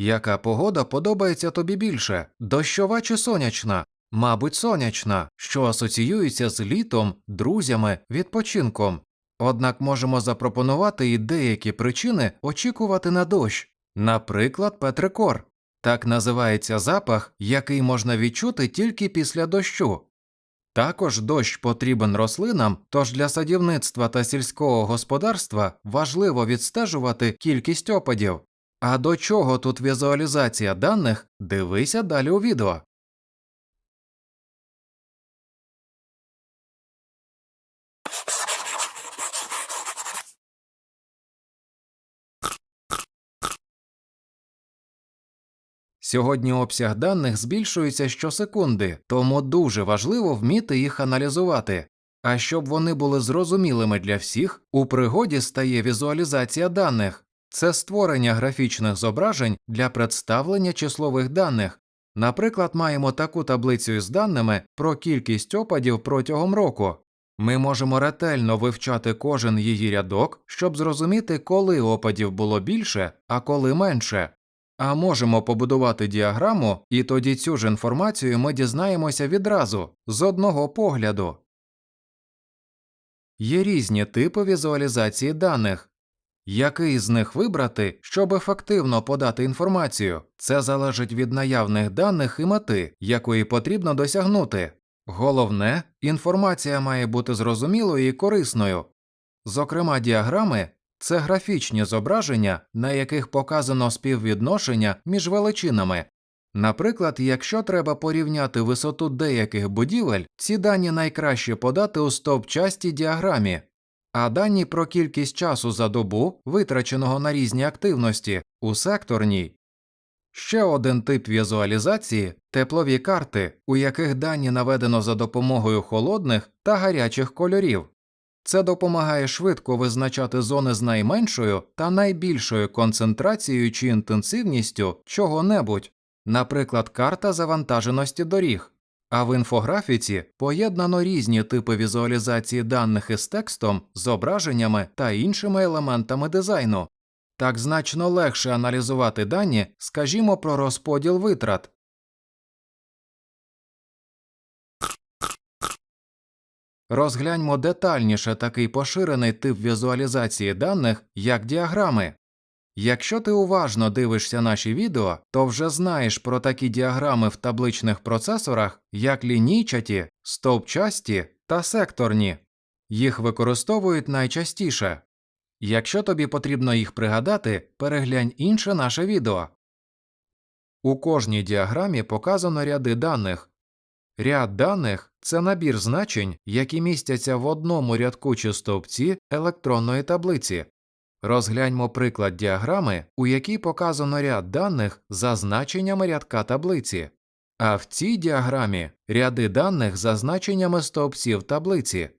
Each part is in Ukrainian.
Яка погода подобається тобі більше? Дощова чи сонячна? Мабуть, сонячна, що асоціюється з літом, друзями, відпочинком. Однак можемо запропонувати і деякі причини очікувати на дощ, наприклад, петрикор. Так називається запах, який можна відчути тільки після дощу. Також дощ потрібен рослинам, тож для садівництва та сільського господарства важливо відстежувати кількість опадів. А до чого тут візуалізація даних? Дивися далі у відео. Сьогодні обсяг даних збільшується щосекунди, тому дуже важливо вміти їх аналізувати. А щоб вони були зрозумілими для всіх, у пригоді стає візуалізація даних це створення графічних зображень для представлення числових даних. Наприклад, маємо таку таблицю із даними про кількість опадів протягом року. Ми можемо ретельно вивчати кожен її рядок, щоб зрозуміти, коли опадів було більше, а коли менше. А можемо побудувати діаграму, і тоді цю ж інформацію ми дізнаємося відразу, з одного погляду. Є різні типи візуалізації даних. Який з них вибрати, щоб ефективно подати інформацію, це залежить від наявних даних і мети, якої потрібно досягнути. Головне, інформація має бути зрозумілою і корисною. Зокрема, діаграми це графічні зображення, на яких показано співвідношення між величинами. Наприклад, якщо треба порівняти висоту деяких будівель, ці дані найкраще подати у стовпчастій діаграмі, а дані про кількість часу за добу, витраченого на різні активності, у секторній. Ще один тип візуалізації теплові карти, у яких дані наведено за допомогою холодних та гарячих кольорів. Це допомагає швидко визначати зони з найменшою та найбільшою концентрацією чи інтенсивністю чого-небудь, наприклад, карта завантаженості доріг. А в інфографіці поєднано різні типи візуалізації даних із текстом, зображеннями та іншими елементами дизайну. Так значно легше аналізувати дані, скажімо, про розподіл витрат. Розгляньмо детальніше такий поширений тип візуалізації даних, як діаграми. Якщо ти уважно дивишся наші відео, то вже знаєш про такі діаграми в табличних процесорах, як лінійчаті, стовпчасті та секторні. Їх використовують найчастіше. Якщо тобі потрібно їх пригадати, переглянь інше наше відео. У кожній діаграмі показано ряди даних. Ряд даних це набір значень, які містяться в одному рядку чи стовпці електронної таблиці. Розгляньмо приклад діаграми, у якій показано ряд даних за значеннями рядка таблиці, а в цій діаграмі ряди даних за значеннями стовпців таблиці.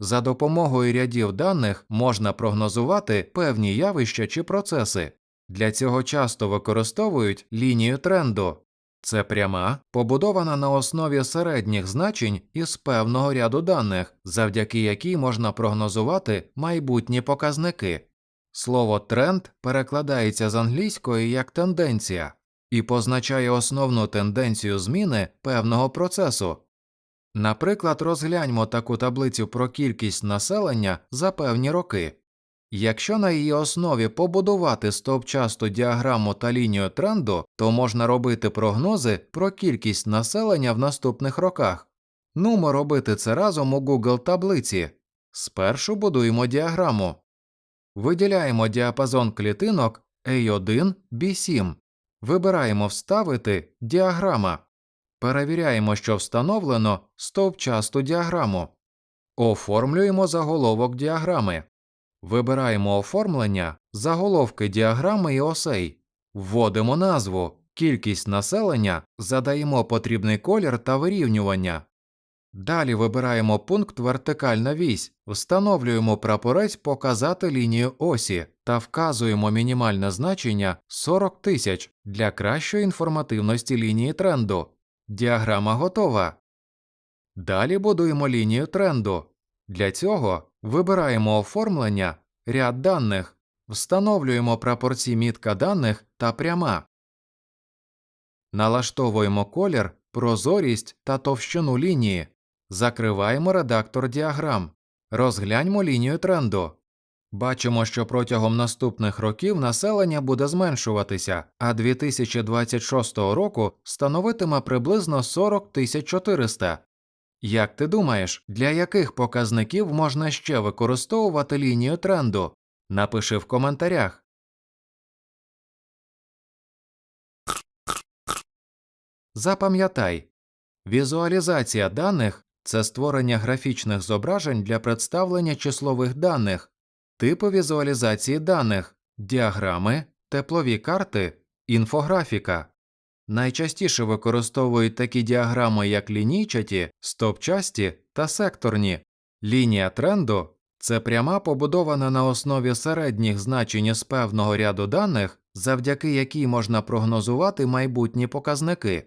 За допомогою рядів даних можна прогнозувати певні явища чи процеси. Для цього часто використовують лінію тренду. Це пряма, побудована на основі середніх значень із певного ряду даних, завдяки якій можна прогнозувати майбутні показники. Слово тренд перекладається з англійської як тенденція і позначає основну тенденцію зміни певного процесу. Наприклад, розгляньмо таку таблицю про кількість населення за певні роки. Якщо на її основі побудувати стовпчасту діаграму та лінію тренду, то можна робити прогнози про кількість населення в наступних роках. Нумо робити це разом у Google таблиці. Спершу будуємо діаграму. Виділяємо діапазон клітинок A1, B7. Вибираємо Вставити діаграма. Перевіряємо, що встановлено стовпчасту діаграму. Оформлюємо заголовок діаграми. Вибираємо оформлення, заголовки діаграми і осей. Вводимо назву, кількість населення, задаємо потрібний колір та вирівнювання. Далі вибираємо пункт Вертикальна вісь, встановлюємо прапорець Показати лінію осі та вказуємо мінімальне значення 40 тисяч для кращої інформативності лінії тренду. Діаграма готова. Далі будуємо лінію тренду. Для цього вибираємо оформлення, ряд даних, встановлюємо прапорці мітка даних та пряма. Налаштовуємо колір, прозорість та товщину лінії. Закриваємо редактор діаграм. Розгляньмо лінію тренду. Бачимо, що протягом наступних років населення буде зменшуватися, а 2026 року становитиме приблизно 40 400. Як ти думаєш, для яких показників можна ще використовувати лінію тренду? Напиши в коментарях. Запам'ятай, візуалізація даних це створення графічних зображень для представлення числових даних, типи візуалізації даних, діаграми, теплові карти, інфографіка. Найчастіше використовують такі діаграми, як лінійчаті, стопчасті та секторні. Лінія тренду це пряма побудована на основі середніх значень із певного ряду даних, завдяки якій можна прогнозувати майбутні показники.